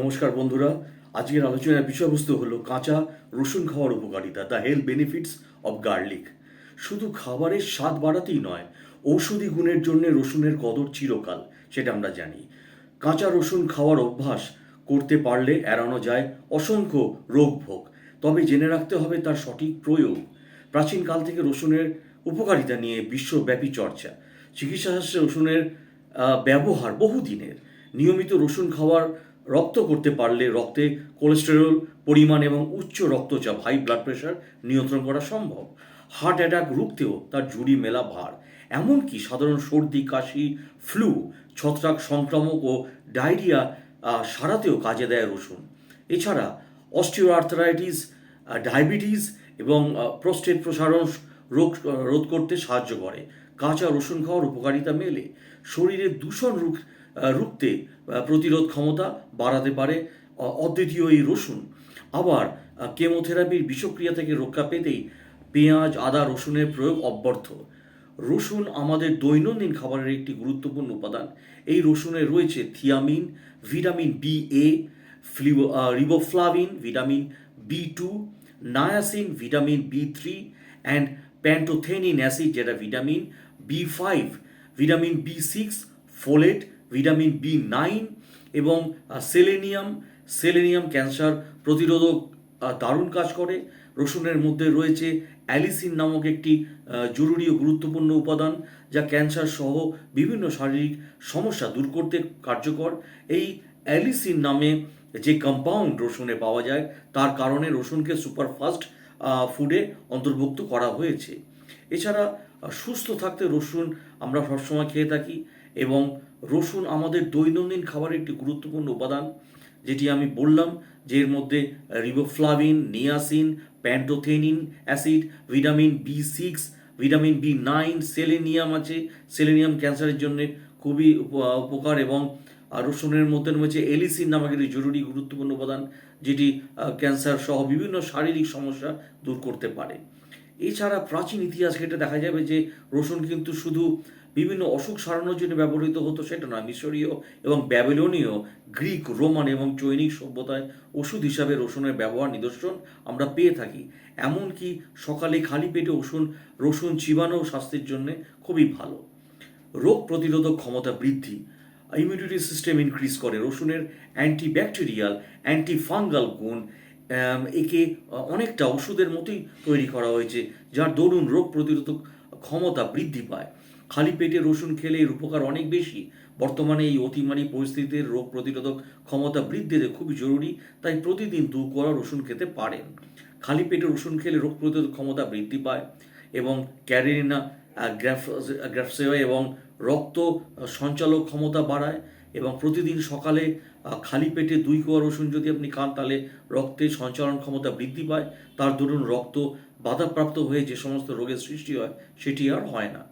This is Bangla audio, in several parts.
নমস্কার বন্ধুরা। আজকের আলোচনার বিষয়বস্তু হলো কাঁচা, রসুন খাওয়ার উপকারিতা the health benefits of garlic শুধু খাবারের স্বাদ বাড়াতেই নয়, ঔষধি গুণের জন্য রসুনের কদর চিরকাল, সেটা আমরা জানি। কাঁচা রসুন খাওয়ার অভ্যাস করতে পারলে এড়ানো যায় অসংখ্য রোগ ভোগ তবে জেনে রাখতে হবে তার সঠিক প্রয়োগ। প্রাচীনকাল থেকে রসুনের উপকারিতা নিয়ে বিশ্বব্যাপী চর্চা। চিকিৎসাশাস্ত্রে রসুনের ব্যবহার বহুদিনের। নিয়মিত রসুন খাওয়ার রক্ত করতে পারলে রক্তে কোলেস্টেরল পরিমাণ এবং উচ্চ রক্তচাপ হাই ব্লাড প্রেশার নিয়ন্ত্রণ করা সম্ভব। হার্ট অ্যাটাক রুখতেও তার জুড়ি মেলা ভার। এমনকি সাধারণ সর্দি, কাশি ফ্লু ছত্রাক সংক্রামক ও ডায়রিয়া সারাতেও কাজে দেয় রসুন। এছাড়া অস্টিও আর্থারাইটিস ডায়াবেটিস এবং প্রোস্টেট প্রসারণ রোগ রোধ করতে সাহায্য করে। কাঁচা রসুন খাওয়ার উপকারিতা মেলে। শরীরে দূষণ রুখ রুখতে প্রতিরোধ ক্ষমতা বাড়াতে পারে অদ্বিতীয় এই রসুন। আবার কেমোথেরাপির বিষক্রিয়া থেকে রক্ষা পেতেই পেঁয়াজ, আদা, রসুনের প্রয়োগ অব্যর্থ। রসুন আমাদের দৈনন্দিন খাবারের একটি গুরুত্বপূর্ণ উপাদান। এই রসুনে রয়েছে থিয়ামিন, ভিটামিন বি এ flew riboflavin vitamin B two, niacin, vitamin B three and pantothenic acid যেটা vitamin B five, vitamin B six folate vitamin B nine এবং সেলেনিয়াম সেলেনিয়াম ক্যান্সার প্রতিরোধক দারুণ কাজ করে। রসুনের মধ্যে রয়েছে অ্যালিসিন নামক একটি জরুরি ও গুরুত্বপূর্ণ উপাদান যা ক্যান্সার সহ বিভিন্ন শারীরিক সমস্যা দূর করতে কার্যকর। এই অ্যালিসিন নামে যে কম্পাউন্ড রসুনে পাওয়া যায়, তার কারণে রসুনকে সুপারফাস্ট ফুডে অন্তর্ভুক্ত করা হয়েছে। এছাড়া সুস্থ থাকতে রসুন আমরা সবসময় খেয়ে থাকি এবং রসুন আমাদের দৈনন্দিন খাবারের একটি গুরুত্বপূর্ণ উপাদান, যেটি আমি বললাম যে এর মধ্যে riboflavin niacin pantothenic acid vitamin B six vitamin B nine selenium আছে। সেলেনিয়াম ক্যান্সারের জন্য খুবই উপ- উপকার এবং রসুনের মধ্যে রয়েছে এলিসিন নামক একটি জরুরি গুরুত্বপূর্ণ উপাদান, যেটি ক্যান্সার সহ বিভিন্ন শারীরিক সমস্যা দূর করতে পারে। এছাড়া প্রাচীন ইতিহাস ঘেটে দেখা যাবে যে রসুন কিন্তু শুধু বিভিন্ন অসুখ সারানোর জন্য ব্যবহৃত হতো, সেটা নয়, মিশরীয় এবং ব্যাবিলনীয়, গ্রিক, রোমান এবং চৈনিক সভ্যতায় ওষুধ হিসাবে রসুনের ব্যবহার নিদর্শন আমরা পেয়ে থাকি। এমনকি সকালে খালি পেটে রসুন রসুন চিবানো স্বাস্থ্যের জন্য খুবই ভালো। রোগ প্রতিরোধক ক্ষমতা বৃদ্ধি ইমিউনিটি সিস্টেম ইনক্রিজ করে, রসুনের অ্যান্টি অ্যান্টিব্যাকটেরিয়াল অ্যান্টিফাঙ্গাল গুণ একে অনেকটা ওষুধের মতোই তৈরি করা হয়েছে, যার দরুন রোগ প্রতিরোধক ক্ষমতা বৃদ্ধি পায়। খালি পেটে রসুন খেলে এর উপকার অনেক বেশি। বর্তমানে এই অতিমারি পরিস্থিতিতে রোগ প্রতিরোধক ক্ষমতা বৃদ্ধিতে খুবই জরুরি, তাই প্রতিদিন দু কোয়া রসুন খেতে পারেন। খালি পেটে রসুন খেলে রোগ প্রতিরোধক ক্ষমতা বৃদ্ধি পায় এবং ক্যারেরিনা গ্রাফসেওয়া এবং রক্ত সঞ্চালক ক্ষমতা বাড়ায় এবং প্রতিদিন সকালে খালি পেটে দুই কোয়া রসুন যদি আপনি খান, তাহলে রক্তে সঞ্চালন ক্ষমতা বৃদ্ধি পায়। তার দরুন রক্ত বাধাপ্রাপ্ত হয়ে যে সমস্ত রোগের সৃষ্টি হয়, সেটি আর হয় না।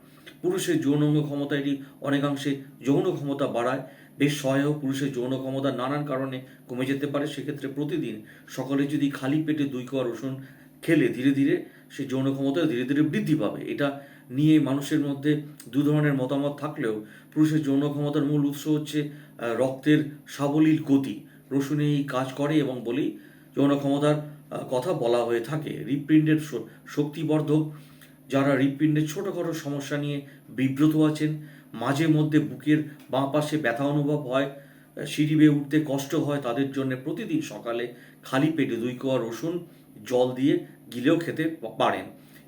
পুরুষের যৌনাঙ্গ ক্ষমতা এটি অনেকাংশে যৌন ক্ষমতা বাড়ায়। বেশ সহায়ক পুরুষের যৌন ক্ষমতা নানান কারণে কমে যেতে পারে। সেক্ষেত্রে প্রতিদিন সকালে যদি খালি পেটে দুই কোয়া রসুন খেলে ধীরে ধীরে, সে যৌন ক্ষমতা ধীরে ধীরে বৃদ্ধি পাবে। এটা নিয়ে মানুষের মধ্যে দু ধরনের মতামত থাকলেও পুরুষের যৌন ক্ষমতার মূল উৎস হচ্ছে রক্তের সাবলীল গতি। রসুনে এই কাজ করে এবং বলেই যৌন ক্ষমতার কথা বলা হয়ে থাকে। শ- শক্তিবর্ধক যারা হৃৎপিণ্ডের ছোটোখাটো সমস্যা নিয়ে বিব্রত আছেন, মাঝে মধ্যে বুকের বাঁ পাশে ব্যথা অনুভব হয়, সিঁড়ি বেয়ে উঠতে কষ্ট হয়, তাদের জন্য প্রতিদিন সকালে খালি পেটে দুই কোয়া রসুন, জল দিয়ে গিলেও খেতে পারেন।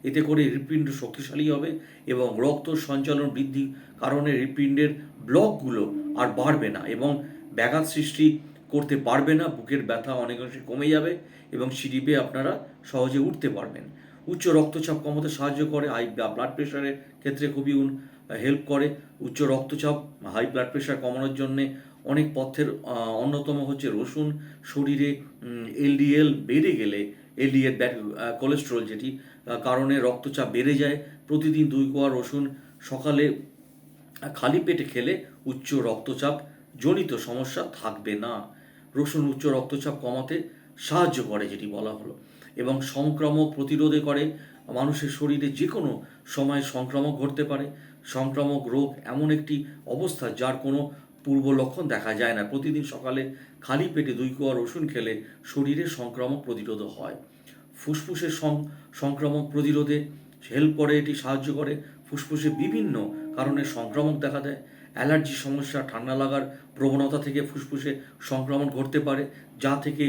এতে করে হৃৎপিণ্ড শক্তিশালী হবে এবং রক্ত সঞ্চালন বৃদ্ধি কারণে হৃৎপিণ্ডের ব্লকগুলো আর বাড়বে না এবং ব্যাঘাত সৃষ্টি করতে পারবে না, বুকের ব্যথা অনেকাংশে কমে যাবে এবং সিঁড়ি বেয়ে আপনারা সহজে উঠতে পারবেন। উচ্চ রক্তচাপ কমাতে সাহায্য করে হাই ব্লাড প্রেশারের ক্ষেত্রে খুবই হেল্প করে। উচ্চ রক্তচাপ হাই ব্লাড প্রেশার কমানোর জন্য অনেক পথ্যের অন্যতম হচ্ছে রসুন। শরীরে এলডিএল বেড়ে গেলে এলডিএল ব্যাড কোলেস্ট্রল যেটি কারণে রক্তচাপ বেড়ে যায়। প্রতিদিন দুই কোয়া রসুন সকালে খালি পেটে খেলে উচ্চ রক্তচাপ জনিত সমস্যা থাকবে না। রসুন উচ্চ রক্তচাপ কমাতে সাহায্য করে, যেটি বলা হলো। এবং সংক্রামক প্রতিরোধে করে মানুষের শরীরে যে কোনো সময় সংক্রামক ঘটতে পারে। সংক্রামক রোগ এমন একটি অবস্থা যার কোনো পূর্ব লক্ষণ দেখা যায় না। প্রতিদিন সকালে খালি পেটে দুই কোয়া রসুন খেলে শরীরে সংক্রামক প্রতিরোধ হয়। ফুসফুসের সংক্রামক প্রতিরোধে হেল্প করে, এটি সাহায্য করে। ফুসফুসে বিভিন্ন কারণে সংক্রামক দেখা দেয়। অ্যালার্জি সমস্যা, ঠান্ডা লাগার প্রবণতা থেকে ফুসফুসে সংক্রমণ ঘটতে পারে, যা থেকে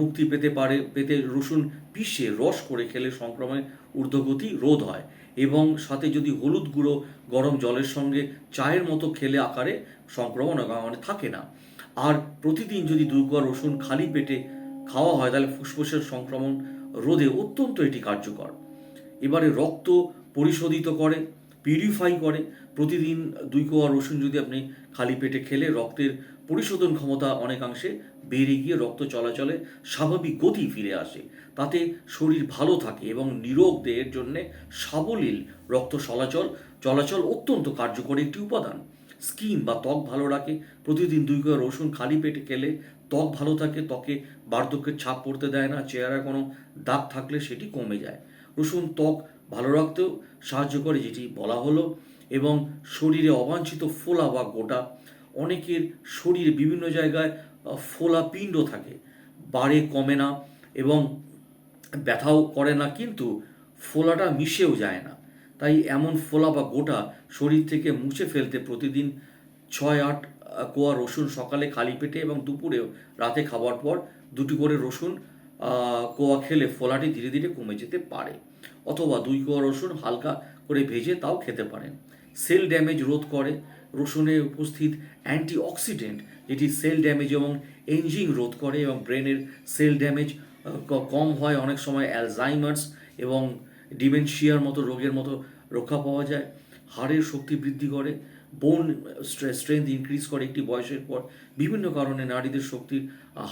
মুক্তি পেতে পারে, পেতে রসুন পিষে রস করে খেলে সংক্রমণের ঊর্ধ্বগতি রোধ হয় এবং সাথে যদি হলুদ গুঁড়ো গরম জলের সঙ্গে চায়ের মতো খেলে আকারে সংক্রমণ মানে থাকে না। আর প্রতিদিন যদি কোয়া রসুন খালি পেটে খাওয়া হয়, তাহলে ফুসফুসের সংক্রমণ রোধে অত্যন্ত এটি কার্যকর। এবারে রক্ত পরিশোধিত করে পিউরিফাই করে। প্রতিদিন দুই কোয়া রসুন যদি আপনি খালি পেটে খেলে রক্তের পরিশোধন ক্ষমতা অনেকাংশে বেড়ে গিয়ে রক্ত চলাচলে স্বাভাবিক গতি ফিরে আসে। তাতে শরীর ভালো থাকে এবং নিরোগ দেহের জন্য সাবলীল রক্ত চলাচল চলাচল অত্যন্ত কার্যকরী একটি উপাদান। স্কিন বা ত্বক ভালো রাখে। প্রতিদিন দুই কোয়া রসুন খালি পেটে খেলে ত্বক ভালো থাকে। ত্বকে বার্ধক্যের ছাপ পড়তে দেয় না। চেহারায় কোনো দাগ থাকলে সেটি কমে যায়। রসুন, ত্বক ভালো রাখতেও সাহায্য করে, যেটি বলা হলো, এবং শরীরে অবাঞ্ছিত ফোলা বা গোটা। অনেকের শরীরে বিভিন্ন জায়গায় ফোলা পিণ্ড থাকে, বাড়ে, কমে না, এবং ব্যথাও করে না, কিন্তু ফোলাটা মিশেও যায় না। তাই এমন ফোলা বা গোটা শরীর থেকে মুছে ফেলতে প্রতিদিন ছয় আট কোয়া রসুন সকালে খালি পেটে এবং দুপুরেও রাতে খাবার পর দুটি করে রসুন কোয়া খেলে ফোলাটি ধীরে ধীরে কমে যেতে পারে, অথবা দুই কোয়া রসুন হালকা করে ভেজে তাও খেতে পারেন। সেল ড্যামেজ রোধ করে। রসুনে উপস্থিত অ্যান্টিঅক্সিডেন্ট, যেটি সেল ড্যামেজ এবং এনজিং রোধ করে এবং ব্রেনের সেল ড্যামেজ কম হয় অনেক সময় অ্যালজাইমার্স এবং ডিমেনশিয়ার মতো রোগের মতো রক্ষা পাওয়া যায়। হাড়ের শক্তি বৃদ্ধি করে। বোন স্ট্রেংথ ইনক্রিজ করে একটি বয়সের পর বিভিন্ন কারণে নারীদের শক্তির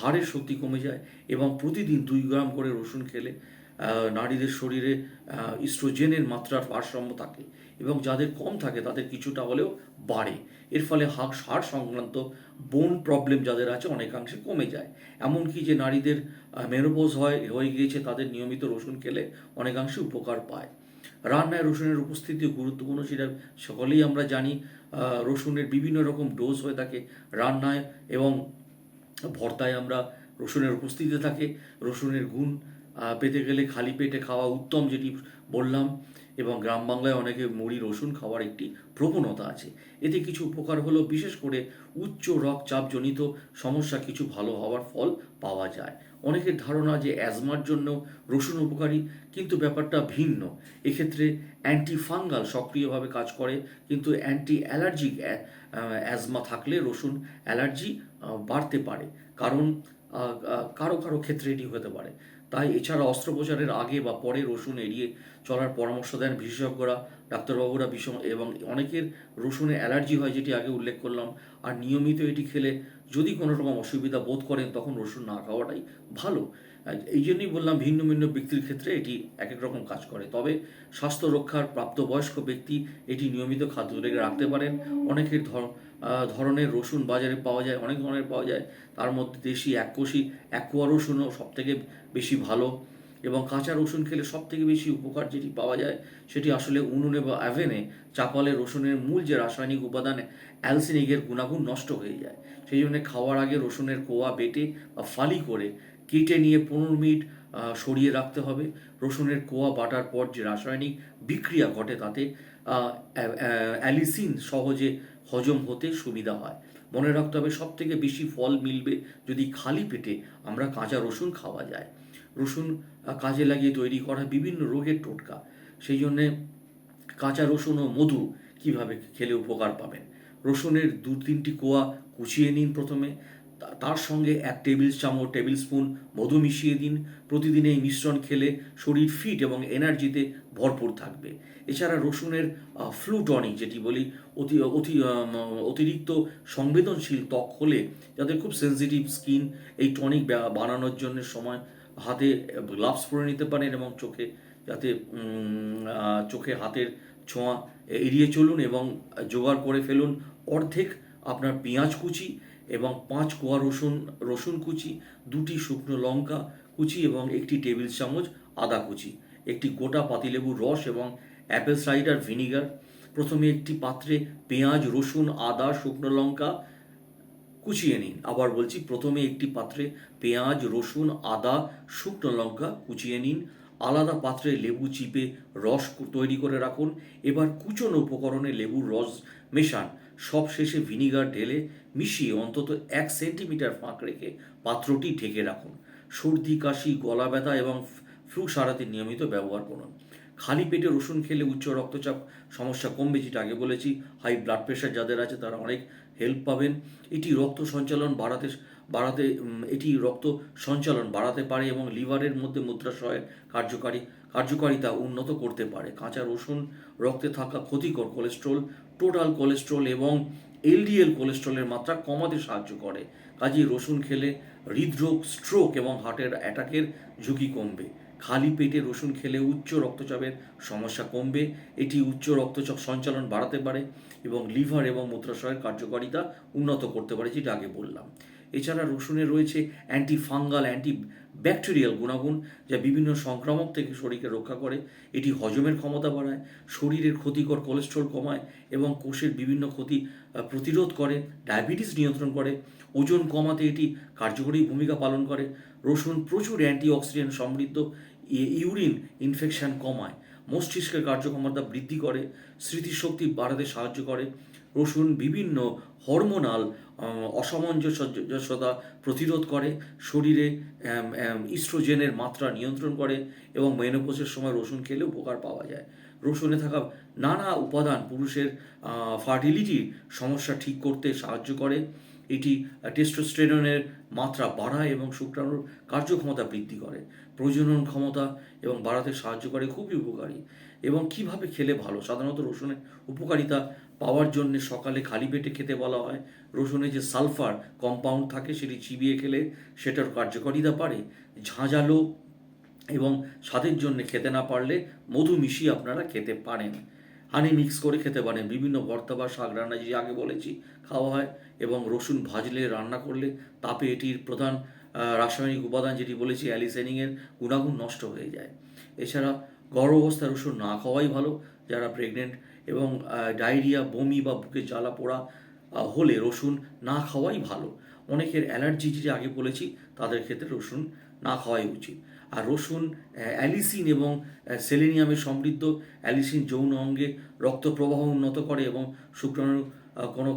হাড়ের শক্তি কমে যায় এবং প্রতিদিন দুই গ্রাম করে রসুন খেলে নারীদের শরীরে ইস্ট্রোজেনের মাত্রার ভারসাম্য থাকে এবং যাদের কম থাকে তাদের কিছুটা হলেও বাড়ে। এর ফলে হাড় হাড় সংক্রান্ত বোন প্রবলেম যাদের আছে অনেকাংশে কমে যায়। এমনকি যে নারীদের মেনোপোজ হয়, হয়ে গিয়েছে তাদের নিয়মিত রসুন খেলে অনেকাংশে উপকার পায়। রান্নায় রসুনের উপস্থিতি গুরুত্বপূর্ণ সেটা সকলেই আমরা জানি রসুনের বিভিন্ন রকম ডোজ হয়ে থাকে রান্নায় এবং ভর্তায় আমরা রসুনের উপস্থিতি থাকে, রসুনের গুণ পেতে গেলে খালি পেটে খাওয়া উত্তম যেটি বললাম এবং গ্রাম বাংলায় অনেকে মুড়ি, রসুন খাওয়ার একটি প্রবণতা আছে। এতে কিছু উপকার হলো বিশেষ করে উচ্চ রক্তচাপজনিত সমস্যা কিছু ভালো হওয়ার ফল পাওয়া যায়। অনেকের ধারণা যে অ্যাজমার জন্য রসুন উপকারী, কিন্তু ব্যাপারটা ভিন্ন। এক্ষেত্রে অ্যান্টি ফাঙ্গাল সক্রিয়ভাবে কাজ করে, কিন্তু অ্যান্টি অ্যালার্জিক অ্যাজমা থাকলে রসুন অ্যালার্জি বাড়তে পারে। কারণ কারও কারও ক্ষেত্রে এটি হতে পারে। তাই এছাড়া অস্ত্রোপচারের আগে বা পরে রসুন এড়িয়ে চলার পরামর্শ দেন বিশেষজ্ঞরা, ডাক্তারবাবুরা বিষম, এবং অনেকের রসুনে অ্যালার্জি হয়, যেটি আগে উল্লেখ করলাম। আর নিয়মিত এটি খেলে যদি কোনো রকম অসুবিধা বোধ করেন, তখন রসুন না খাওয়াটাই ভালো। এই জন্যই বললাম, ভিন্ন ভিন্ন ব্যক্তির ক্ষেত্রে এটি এক এক রকম কাজ করে। তবে স্বাস্থ্য রক্ষার প্রাপ্তবয়স্ক ব্যক্তি এটি নিয়মিত খাদ্য রেখে রাখতে পারেন। অনেকের ধর ধরনের রসুন বাজারে পাওয়া যায়, অনেক ধরনের পাওয়া যায়। তার মধ্যে দেশি এককোষী একোয়া রসুনও সব থেকে বেশি ভালো এবং কাঁচা রসুন খেলে সব থেকে বেশি উপকার যেটি পাওয়া যায়, সেটি আসলে উনুনে বা অ্যাভেনে চাপালে রসুনের মূল যে রাসায়নিক উপাদান অ্যালসিনিকের গুণাগুণ নষ্ট হয়ে যায়। সেই জন্য খাওয়ার আগে রসুনের কোয়া বেটে বা ফালি করে কেটে নিয়ে পনেরো মিনিট সরিয়ে রাখতে হবে। রসুনের কোয়া বাটার পর যে রাসায়নিক বিক্রিয়া ঘটে তাতে অ্যালিসিন সহজে হজম হতে সুবিধা হয়। মনে রাখতে হবে সব থেকে বেশি ফল মিলবে যদি খালি পেটে আমরা কাঁচা রসুন খাওয়া যায়। রসুন কাজে লাগিয়ে তৈরি করা বিভিন্ন রোগের টোটকা। সেই জন্যে কাঁচা রসুন ও মধু কীভাবে খেলে উপকার পাবেন? রসুনের দু তিনটি কোয়া কুচিয়ে নিন প্রথমে। তার সঙ্গে এক টেবিল চামচ, টেবিল স্পুন মধু মিশিয়ে দিন। প্রতিদিন এই মিশ্রণ খেলে শরীর ফিট এবং এনার্জিতে ভরপুর থাকবে। এছাড়া রসুনের ফ্লু টনিক যেটি বলি, অতি অতি অতিরিক্ত সংবেদনশীল ত্বক হলে যাদের খুব সেনজিটিভ স্কিন এই টনিক বানানোর জন্য সময় হাতে গ্লাভস পরে নিতে পারেন এবং চোখে যাতে চোখে হাতের ছোঁয়া এড়িয়ে চলুন এবং জোগাড় করে ফেলুন। অর্ধেক আপনার পেঁয়াজ কুচি এবং পাঁচ কোয়া রসুন রসুন কুচি, দুটি শুকনো লঙ্কা কুচি এবং একটি টেবিল চামচ আদা কুচি, একটি গোটা পাতিলেবুর রস এবং অ্যাপেল সাইডার ভিনিগার প্রথমে একটি পাত্রে পেঁয়াজ, রসুন, আদা, শুকনো লঙ্কা কুচিয়ে নিন। আবার বলছি, প্রথমে একটি পাত্রে পেঁয়াজ, রসুন, আদা, শুকনো লঙ্কা কুচিয়ে নিন। আলাদা পাত্রে লেবু চিপে রস তৈরি করে রাখুন। এবার কুচনো উপকরণে লেবুর রস মেশান। সব শেষে ভিনিগার ঢেলে মিশিয়ে অন্তত এক সেন্টিমিটার ফাঁক রেখে পাত্রটি ঢেকে রাখুন। সর্দি, কাশি, গলা ব্যথা এবং ফ্লু সারাতে নিয়মিত ব্যবহার করুন। খালি পেটে রসুন খেলে উচ্চ রক্তচাপ সমস্যা কমবে, যেটা আগে বলেছি। হাই ব্লাড প্রেশার যাদের আছে, তারা অনেক হেল্প পাবেন। এটি রক্ত সঞ্চালন বাড়াতে বাড়াতে এটি রক্ত সঞ্চালন বাড়াতে পারে এবং লিভারের মধ্যে মূত্রাশয়ের কার্যকারী, কার্যকারিতা উন্নত করতে পারে। কাঁচা রসুন রক্তে থাকা ক্ষতিকর কোলেস্ট্রল টোটাল কোলেস্ট্রল এবং এলডিএল কোলেস্ট্রলের মাত্রা কমাতে সাহায্য করে। কাজেই রসুন খেলে হৃদরোগ স্ট্রোক এবং হার্টের অ্যাটাকের ঝুঁকি কমবে। খালি পেটে রসুন খেলে উচ্চ রক্তচাপের সমস্যা কমবে। এটি উচ্চ রক্তচাপ সঞ্চালন বাড়াতে পারে এবং লিভার এবং মূত্রাশয়ের কার্যকারিতা উন্নত করতে পারে, যেটা আগে বললাম। এছাড়া রসুনে রয়েছে অ্যান্টি ফাঙ্গাল অ্যান্টি ব্যাকটেরিয়াল গুণাগুণ যা বিভিন্ন সংক্রামক থেকে শরীরকে রক্ষা করে। এটি হজমের ক্ষমতা বাড়ায়, শরীরের ক্ষতিকর কোলেস্ট্রল কমায় এবং কোষের বিভিন্ন ক্ষতি প্রতিরোধ করে ডায়াবেটিস নিয়ন্ত্রণ করে। ওজন কমাতে এটি কার্যকরী ভূমিকা পালন করে। রসুন প্রচুর অ্যান্টিঅক্সিডেন্ট সমৃদ্ধ ইউরিন ইনফেকশন কমায়। মস্তিষ্কের কার্যক্ষমতা বৃদ্ধি করে, স্মৃতিশক্তি বাড়াতে সাহায্য করে। রসুন বিভিন্ন হরমোনাল অসামঞ্জস্যতা প্রতিরোধ করে, শরীরে ইস্ট্রোজেনের মাত্রা নিয়ন্ত্রণ করে এবং মেনোপোজের সময় রসুন খেলে উপকার পাওয়া যায়। রসুনে থাকা নানা উপাদান পুরুষের ফার্টিলিটির সমস্যা ঠিক করতে সাহায্য করে। এটি টেস্টোস্টেরনের মাত্রা বাড়ায় এবং শুক্রাণুর কার্যক্ষমতা বৃদ্ধি করে। প্রজনন ক্ষমতা এবং বাড়াতে সাহায্য করে, খুবই উপকারী। এবং কীভাবে খেলে ভালো? সাধারণত রসুনের উপকারিতা পাওয়ার জন্য সকালে খালি পেটে খেতে বলা হয়। রসুনে যে সালফার কম্পাউন্ড থাকে, সেটি চিবিয়ে খেলে সেটার কার্যকারিতা পারে। ঝাঁঝালো এবং স্বাদের জন্য খেতে না পারলে মধু মিশিয়ে আপনারা খেতে পারেন। হানি মিক্স করে খেতে পারেন। বিভিন্ন ভর্তা বা শাক রান্না যে আগে বলেছি, খাওয়া হয় এবং রসুন ভাজলে, রান্না করলে তাপে এটির প্রধান রাসায়নিক উপাদান যেটি বলেছি, অ্যালিসেনিংয়ের গুণাগুণ নষ্ট হয়ে যায়। এছাড়া গর্ভ অবস্থায় রসুন না খাওয়াই ভালো। যারা প্রেগনেন্ট এবং ডায়রিয়া, বমি বা বুকে জ্বালা পোড়া হলে রসুন না খাওয়াই ভালো। অনেকের অ্যালার্জি যেটা আগে বলেছি, তাদের ক্ষেত্রে রসুন না খাওয়াই উচিত। আর রসুন অ্যালিসিন এবং সেলেনিয়ামে সমৃদ্ধ। অ্যালিসিন যৌন অঙ্গে রক্ত প্রবাহ উন্নত করে এবং শুক্রাণুর কোনো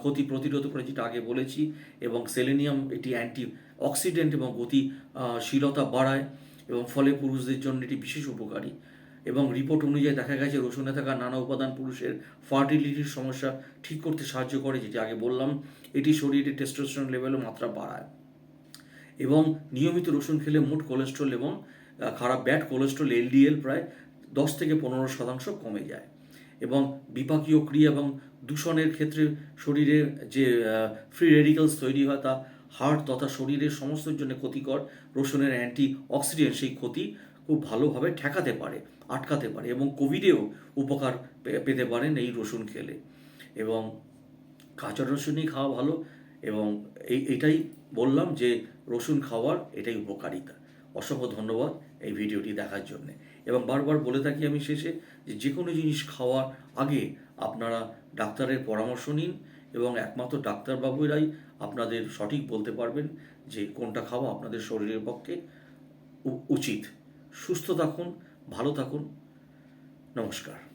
ক্ষতি প্রতিরোধ করে, যেটা আগে বলেছি। এবং সেলেনিয়াম এটি অ্যান্টি অক্সিডেন্ট এবং গতিশীলতা বাড়ায় এবং ফলে পুরুষদের জন্য এটি বিশেষ উপকারী। এবং রিপোর্ট অনুযায়ী দেখা গেছে রসুনে থাকা নানা উপাদান পুরুষের ফার্টিলিটির সমস্যা ঠিক করতে সাহায্য করে, যেটি আগে বললাম, এটি শরীরে টেস্টোস্টেরন লেভেলও মাত্রা বাড়ায়। এবং নিয়মিত রসুন খেলে মোট কোলেস্ট্রল এবং খারাপ ব্যাড কোলেস্ট্রল এলডিএল প্রায় দশ থেকে পনেরো শতাংশ কমে যায়। এবং বিপাকীয় ক্রিয়া এবং দূষণের ক্ষেত্রে শরীরে যে ফ্রি রেডিক্যালস তৈরি হয়, তা হার্ট তথা শরীরের সমস্ত জন্য ক্ষতিকর। রসুনের অ্যান্টি অক্সিডেন্ট সেই ক্ষতি খুব ভালোভাবে ঠেকাতে পারে। আটকাতে পারে এবং কোভিডেও উপকার পেতে পারেন এই রসুন খেলে। এবং কাঁচা রসুনই খাওয়া ভালো এবং এই, এটাই বললাম যে রসুন খাওয়ার এটাই উপকারিতা। অসংখ্য ধন্যবাদ এই ভিডিওটি দেখার জন্যে। এবং বারবার বলে থাকি আমি শেষে যে যে কোনো জিনিস খাওয়ার আগে আপনারা ডাক্তারের পরামর্শ নিন এবং একমাত্র ডাক্তারবাবুরাই আপনাদের সঠিক বলতে পারবেন যে কোনটা খাওয়া আপনাদের শরীরের পক্ষে উচিত। সুস্থ থাকুন ভালো থাকুন। নমস্কার।